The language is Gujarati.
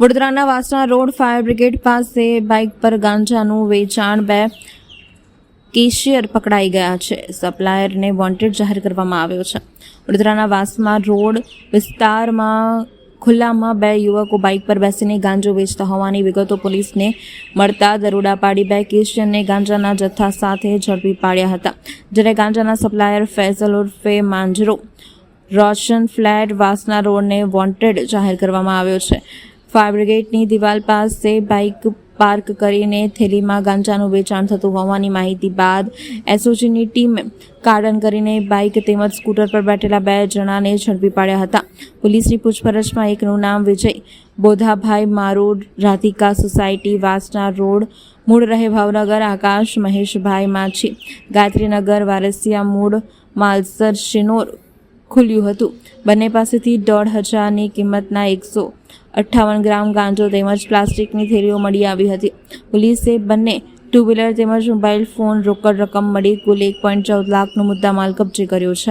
વડોદરાના વાસણા રોડ ફાયર બ્રિગેડ પાસે બાઇક પર ગાંજાનું વેચાણ બે કેશિયર પકડાઈ ગયા છે. સપ્લાયરને વોન્ટેડ જાહેર કરવામાં આવ્યો છે. વડોદરાના વાસમાં રોડ વિસ્તારમાં ખુલ્લામાં બે યુવકો બાઇક પર બેસીને ગાંજો વેચતા હોવાની વિગતો પોલીસને મળતા દરોડા પાડી બે કેશિયરને ગાંજાના જથ્થા સાથે ઝડપી પાડ્યા હતા જ્યારે ગાંજાના સપ્લાયર ફૈઝલ ઉર્ફે માંજરો. રોશન ફ્લેટ વાસના રોડને વોન્ટેડ જાહેર કરવામાં આવ્યો છે. ફાયર બ્રિગેડની દિવાલ પાસે બાઇક પાર્ક કરીને થેલીમાં ગાંજાનું વેચાણ થતું હોવાની માહિતી બાદ એસઓજીની ટીમે કાર્ડન કરીને બાઇક તેમજ સ્કૂટર પર બેઠેલા બે જણાને ઝડપી પાડ્યા હતા. પોલીસની પૂછપરછમાં એકનું નામ વિજય, બોધાભાઈ મારોડ, રાધિકા સોસાયટી વાસના રોડ, મૂળ રહે ભાવનગર, આકાશ મહેશભાઈ માછી, ગાયત્રીનગર, વારસિયા મૂળ, માલસર, શિનોર ખુલ્યું હતું. બંને પાસેથી દોઢ હજારની કિંમતના એકસો અઠ્ઠાવન ગ્રામ ગાંજો તેમજ પ્લાસ્ટિકની થેલીઓ મળી આવી હતી. પોલીસે બંને ટુ વ્હીલર તેમજ મોબાઈલ ફોન રોકડ રકમ મળી કુલ એક પોઈન્ટ ચૌદ લાખનો મુદ્દામાલ કબજે કર્યો છે.